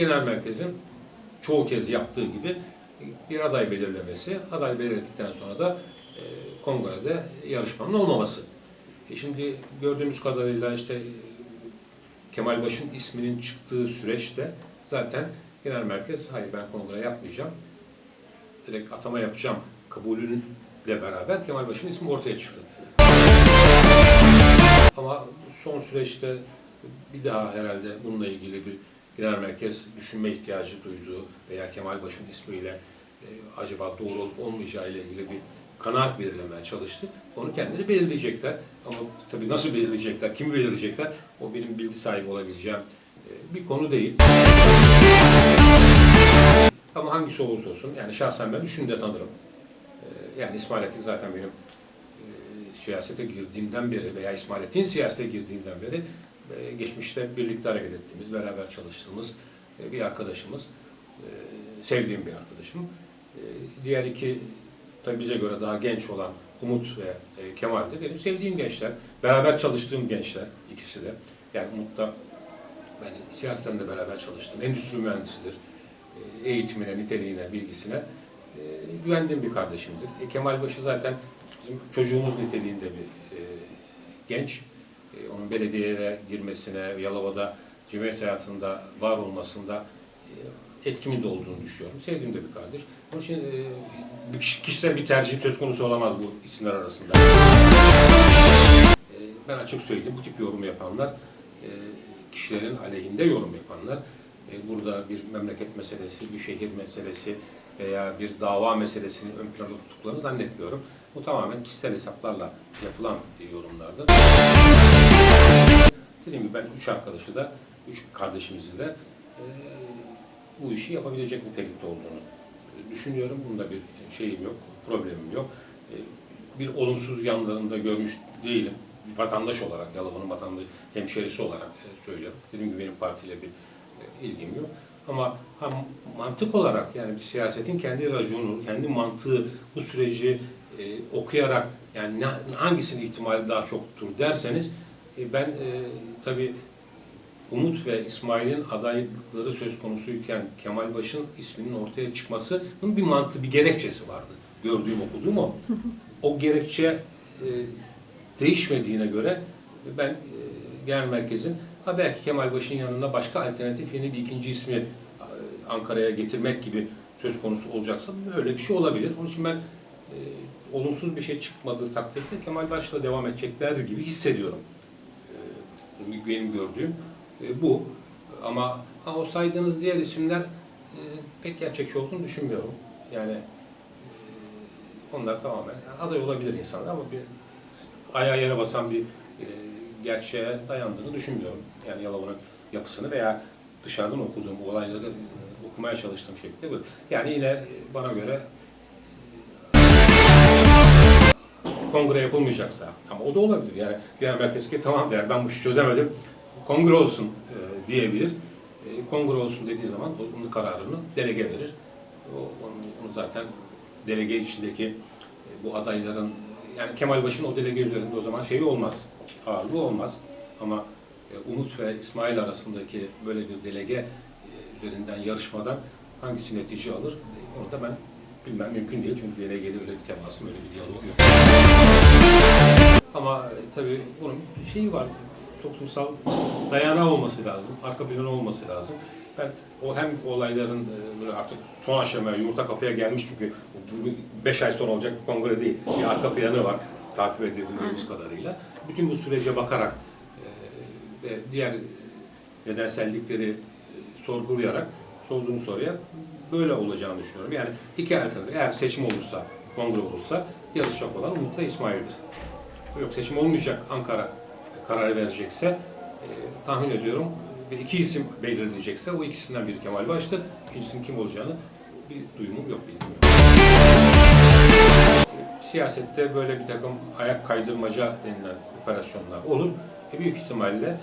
Genel merkezin çoğu kez yaptığı gibi bir aday belirlemesi, aday belirledikten sonra da e, kongrede yarışmanın olmaması. E şimdi gördüğümüz kadarıyla işte e, Kemal Baş'ın isminin çıktığı süreçte zaten genel merkez hayır ben kongre yapmayacağım, direkt atama yapacağım kabulünle beraber Kemal Baş'ın ismi ortaya çıktı. Ama son süreçte bir daha herhalde bununla ilgili bir genel merkez düşünme ihtiyacı duyduğu veya Kemal Baş'ın ismiyle e, acaba doğru olup olmayacağı ile ilgili bir kanaat belirlemeye çalıştı. Onu kendileri belirleyecekler. Ama tabii nasıl belirleyecekler, kimi belirleyecekler o benim bilgi sahibi olabileceğim e, bir konu değil. Ama hangisi olursa olsun yani şahsen ben üçünü de tanırım. E, Yani İsmail zaten benim e, siyasete girdiğimden beri veya İsmail siyasete girdiğinden beri e, geçmişte birlikte hareket ettiğimiz, beraber çalıştığımız e, bir arkadaşımız. E, Sevdiğim bir arkadaşım. E, Diğer iki tabii bize göre daha genç olan Umut ve Kemal de benim sevdiğim gençler. Beraber çalıştığım gençler ikisi de. Yani Umut da ben siyaseten de beraber çalıştım. Endüstri mühendisidir. Eğitimine, niteliğine, bilgisine güvendiğim bir kardeşimdir. E, Kemal Başı zaten bizim çocuğumuz niteliğinde bir e, genç. E, onun belediyeye girmesine, Yalova'da cemiyet hayatında var olmasında e, etkimin de olduğunu düşünüyorum. Sevdiğim de bir kardeş. Onun için e, kişisel bir tercih söz konusu olamaz bu isimler arasında. Ben açık söyleyeyim, bu tip yorum yapanlar, kişilerin aleyhinde yorum yapanlar, burada bir memleket meselesi, bir şehir meselesi veya bir dava meselesini ön planda tuttuklarını zannetmiyorum. Bu tamamen kişisel hesaplarla yapılan yorumlardır. Dediğim gibi ben üç arkadaşı da, üç kardeşimizi de e, bu işi yapabilecek nitelikte olduğunu düşünüyorum. Bunda bir şeyim yok, problemim yok. E, bir olumsuz yanlarını da görmüş değilim. Bir vatandaş olarak, Yalova'nın vatandaş, hemşerisi olarak e, söylüyorum. Dediğim gibi benim partiyle bir e, ilgim yok. Ama ha, mantık olarak yani bir siyasetin kendi raconu, kendi mantığı bu süreci e, okuyarak yani ne, hangisinin ihtimali daha çoktur derseniz e, ben e, tabii Umut ve İsmail'in adaylıkları söz konusuyken Kemal Baş'ın isminin ortaya çıkması bunun bir mantığı, bir gerekçesi vardı. Gördüğüm, okuduğum o. O gerekçe e, değişmediğine göre ben e, genel merkezin ha belki Kemal Baş'ın yanına başka alternatif yeni bir ikinci ismi e, Ankara'ya getirmek gibi söz konusu olacaksa öyle bir şey olabilir. Onun için ben e, olumsuz bir şey çıkmadığı takdirde Kemal Baş'la devam edecekler gibi hissediyorum. E, benim gördüğüm e, bu. Ama o saydığınız diğer isimler e, pek gerçekçi olduğunu düşünmüyorum. Yani e, onlar tamamen aday olabilir insanlar ama bir ayağa yere basan bir gerçeğe dayandığını düşünmüyorum. Yani Yalova'nın yapısını veya dışarıdan okuduğum olayları okumaya çalıştığım şekilde bu. Yani yine bana göre kongre yapılmayacaksa ama o da olabilir. Yani genel merkez ki tamam der ben bu işi çözemedim. Kongre olsun e, diyebilir. E, kongre olsun dediği zaman onun kararını delege verir. O, onu, onu zaten delege içindeki e, bu adayların yani Kemal Baş'ın o delege üzerinde o zaman şeyi olmaz. Ağırlığı olmaz. Ama e, Umut ve İsmail arasındaki böyle bir delege e, üzerinden yarışmadan hangisi netice alır? E, onu da ben bilmem mümkün değil. Çünkü delegede öyle bir temasım, öyle bir diyalog yok. Ama e, tabii bunun bir şeyi var. Toplumsal dayanağı olması lazım. Arka planı olması lazım. Ben o hem olayların e, böyle artık son aşamaya, yumurta kapıya gelmiş çünkü bugün 5 ay sonra olacak bir kongre değil. Bir arka planı var takip edebildiğimiz kadarıyla. Bütün bu sürece bakarak e, ve diğer nedensellikleri sorgulayarak sorduğunuz soruya böyle olacağını düşünüyorum. Yani iki alternatif. Eğer seçim olursa, kongre olursa yarışacak olan Umut'la İsmail'dir. Yok seçim olmayacak Ankara karar verecekse e, tahmin ediyorum bir iki isim belirleyecekse o ikisinden biri Kemal Baş'tır. İkincisinin kim olacağını bir duyumum yok, bilgim yok. E, Siyasette böyle bir takım ayak kaydırmaca denilen operasyonlar olur. E, büyük ihtimalle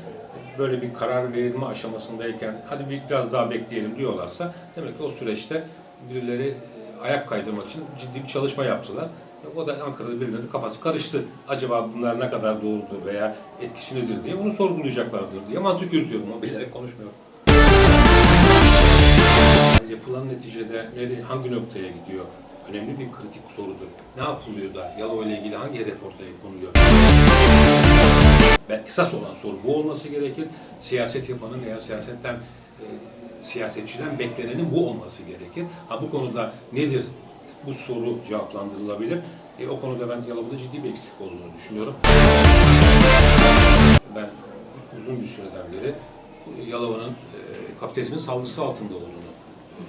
böyle bir karar verilme aşamasındayken hadi bir biraz daha bekleyelim diyorlarsa demek ki o süreçte birileri e, ayak kaydırmak için ciddi bir çalışma yaptılar. E, O da Ankara'da birileri kafası karıştı. Acaba bunlar ne kadar doğrudur veya etkisi nedir diye onu sorgulayacaklardır diye mantık yürütüyorum ama bilerek konuşmuyorum. yapılan neticede hangi noktaya gidiyor? Önemli bir kritik sorudur. Ne yapılıyor da Yalova ile ilgili hangi hedef ortaya konuyor? Ve esas olan soru bu olması gerekir. Siyaset yapanın veya siyasetten e, siyasetçiden beklenenin bu olması gerekir. Ha bu konuda nedir? Bu soru cevaplandırılabilir. E, o konuda ben Yalova'da ciddi bir eksik olduğunu düşünüyorum. Ben uzun bir süreden beri Yalova'nın e, kapitalizmin saldırısı altında olduğunu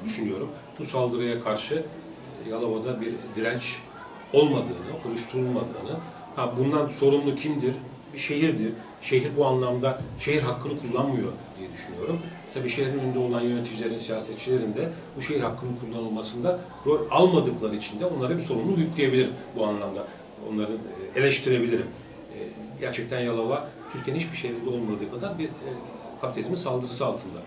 düşünüyorum. Bu saldırıya karşı Yalova'da bir direnç olmadığını, oluşturulmadığını, ha bundan sorumlu kimdir? Bir şehirdir. Şehir bu anlamda şehir hakkını kullanmıyor diye düşünüyorum. Tabii şehrin önünde olan yöneticilerin, siyasetçilerin de bu şehir hakkının kullanılmasında rol almadıkları için de onlara bir sorumluluk yükleyebilirim bu anlamda. Onları e, eleştirebilirim. E, Gerçekten Yalova Türkiye'nin hiçbir şehrinde olmadığı kadar bir e, kapitalizmin saldırısı altında.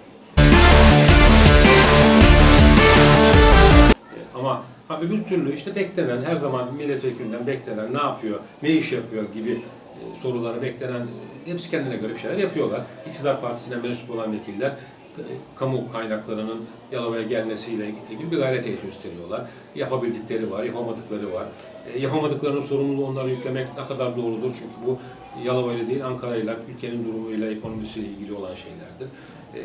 Ama ha, öbür türlü işte beklenen, her zaman milletvekilinden beklenen ne yapıyor, ne iş yapıyor gibi e, soruları beklenen, e, hepsi kendine göre bir şeyler yapıyorlar. İktidar partisine mensup olan vekiller e, kamu kaynaklarının Yalova'ya gelmesiyle ilgili bir gayret gösteriyorlar. Yapabildikleri var, yapamadıkları var. E, yapamadıklarının sorumluluğu onlara yüklemek ne kadar doğrudur? Çünkü bu Yalova değil, Ankara ile, ülkenin durumuyla, ekonomisiyle ilgili olan şeylerdir. E,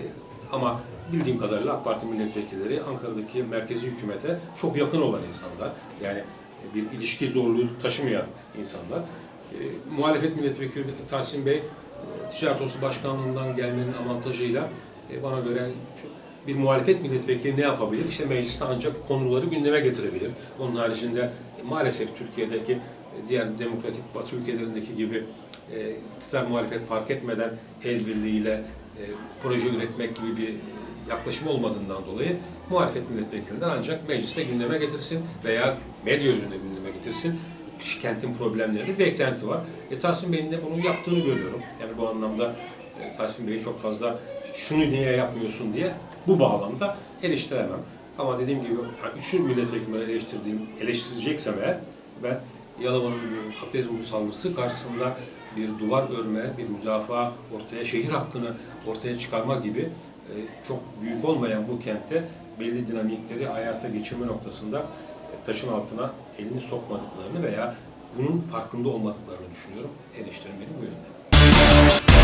ama bildiğim kadarıyla AK Parti milletvekilleri Ankara'daki merkezi hükümete çok yakın olan insanlar. Yani bir ilişki zorluğu taşımayan insanlar. E, muhalefet milletvekili Tahsin Bey, e, Ticaret Odası Başkanlığından gelmenin avantajıyla e, bana göre bir muhalefet milletvekili ne yapabilir? İşte mecliste ancak konuları gündeme getirebilir. Onun haricinde e, maalesef Türkiye'deki e, diğer demokratik batı ülkelerindeki gibi e, iktidar muhalefet fark etmeden el birliğiyle proje üretmek gibi bir e, yaklaşım olmadığından dolayı muhalefet milletvekilinden ancak mecliste gündeme getirsin veya medya önüne gündeme getirsin. Kentin problemlerini beklenti var. E, Tahsin Bey'in de bunu yaptığını görüyorum. Yani bu anlamda e, Tahsin Bey'i çok fazla şunu niye yapmıyorsun diye bu bağlamda eleştiremem. Ama dediğim gibi yani üçü milletvekilini eleştirdiğim, eleştireceksem eğer ben Yalova'nın kapitalizm saldırısı karşısında bir duvar örme, bir müdafaa ortaya, şehir hakkını ortaya çıkarma gibi e, çok büyük olmayan bu kentte belli dinamikleri hayata geçirme noktasında e, taşın altına elini sokmadıklarını veya bunun farkında olmadıklarını düşünüyorum. Eleştirim benim bu yönde.